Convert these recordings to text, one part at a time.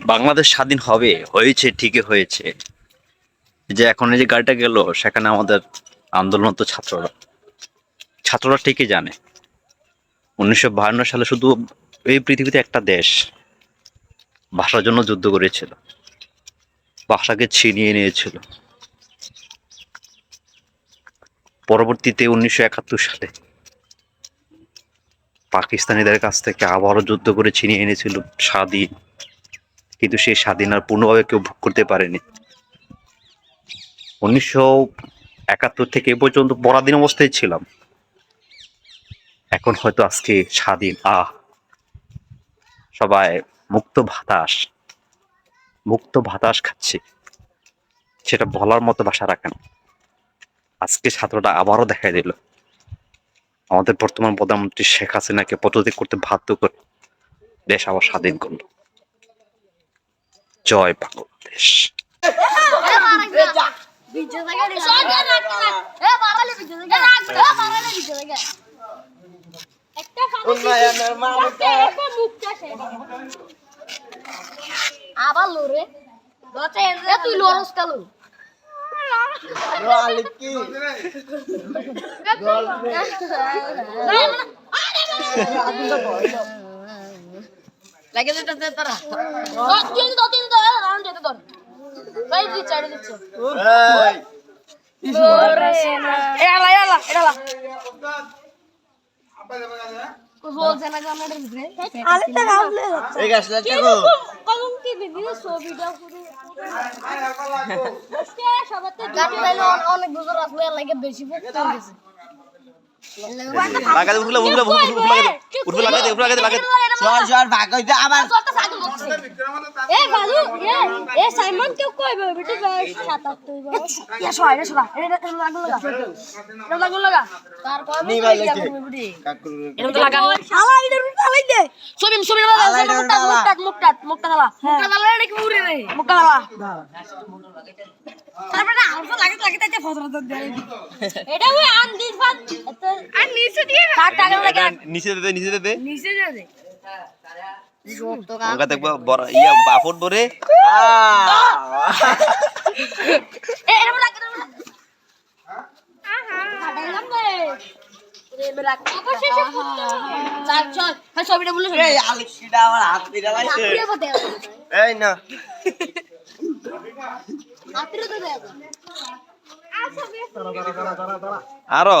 বাংলাদেশ স্বাধীন হবে, হয়েছে, ঠিকই হয়েছে। যে এখন এই যে গাড়িটা গেল, সেখানে আমাদের আন্দোলনরত ছাত্ররা। ছাত্ররা ঠিকই জানে। উনিশশো বাহান্ন সালে শুধু এই পৃথিবীতে একটা দেশ ভাষার জন্য যুদ্ধ করেছিল। ভাষাকে ছিনিয়ে নিয়েছিল। পরবর্তীতে উনিশশো একাত্তর সালে পাকিস্তানিদের কাছ থেকে আবারও যুদ্ধ করে ছিনিয়ে এনেছিল স্বাধীন। কিন্তু সেই স্বাধীন আর পূর্ণভাবে কেউ ভোগ করতে পারেনি। উনিশশো একাত্তর থেকে এ পর্যন্ত পরাধীন অবস্থায় ছিলাম। এখন হয়তো আজকে স্বাধীন। আহ! সবাই, মুক্ত ভাতাস মুক্ত ভাতাস খাচ্ছে। সেটা বলার মতো ভাষা রাখেন। আজকে ছাত্রটা আবারও দেখাই দিল। আমাদের বর্তমান প্রধানমন্ত্রী শেখ হাসিনাকে পদত্যাগ করতে বাধ্য করে দেশ আবার স্বাধীন করল। জয় বাংলাদেশ। আবার লোরে তুই লরস কালু লাগে যেটা দে তোরা তিন তো তিন তো রাউন্ড যেতে ধর। ভাই দি চাড়ি দিচ্ছে? এই এলা এলা এলা অনেক বছর আসলে বেশি ভোগ উঠলে উঠলা উঠলা উঠলা উঠলা ভাগাই দে উঠলা লাগা দে হইতে আবার এ গালু এ এ সাইমন কেউ কইবে বেটি সাত আট তুই ইয়া সয় রে সরা এটা লাগু লাগা এটা লাগু। লাগা। তারপর নি ভাই কাকুর এটা তো লাগা শালা এটা রুটা লাই দে। আলাই এটা মুকটা রুটা মুকটা মুকটা মুকটা মুকটা লাগা এটা কি উড়ে রে? মুকটা লাগা তারপরে আলফা লাগে লাগে তাইতে ফসরা তো দেয়। এটা ওই আন দিস বাদ আর নিচে দিয়ে কাট টাকা লাগে নিচে দে নিচে দে। নিচে দিয়ে দে। ওকা দেখবা ইয়া বাফট বরে হ্যাঁ এই না। আরও।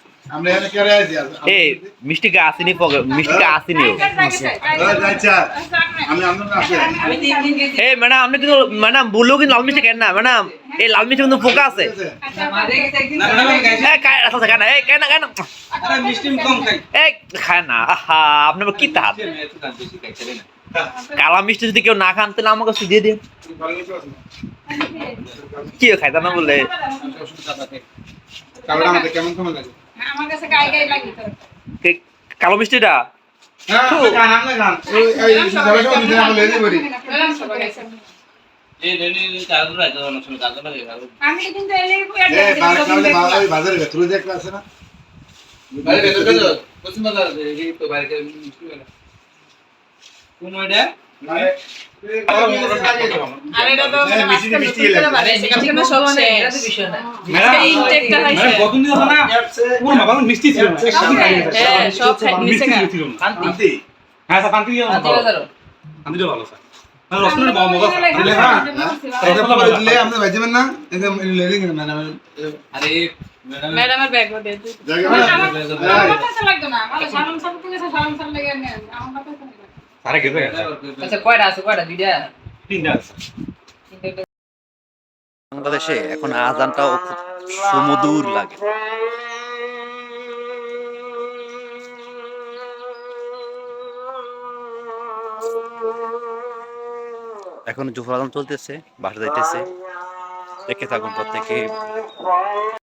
আমরা এখানে কেড়ে আছি এ মিষ্টি কা আসেনি পগে মিষ্টি কা আসেনি ম্যাডাম আপনি কিন্তু ম্যাডাম বললেও কিন্তু লাল মিষ্টি কেন না ম্যাডাম। এই লাল মিষ্টি কিন্তু পোকা আছে। খায় না। আহা আপনি কি তাহাত কালা মিষ্টি যদি কেউ না খান তাহলে আমার কাছে দিয়ে দিন। কি খাইতা না বললে কেমন কেমন লাগে? আমার কাছে গায়ে গায়ে লাগে তো কে- কালো মিষ্টিটা হ্যাঁ কোন ওইটা আর এটা তো হ্যাঁ, মিষ্টি ছিল হ্যাঁ হ্যাঁ স্যার কান্তি কান্তিটা ভালো স্যার মানে হ্যাঁ মানে ম্যাডামের ব্যাগ দে আমার কাছে লাগতো না আমার সালাম সালাম থেকে সালাম সালাম লেগে আমার কাছে না। স্যারে গেছে আচ্ছা। কয়টা আছে কয়টা? দুইটা? তিনটা আছে। বাংলাদেশে এখন আজানটাও খুব সুমধুর লাগে। এখন জুফর আজান চলতেছে বাসা যাইতেছে। দেখে থাকুন প্রত্যেকে।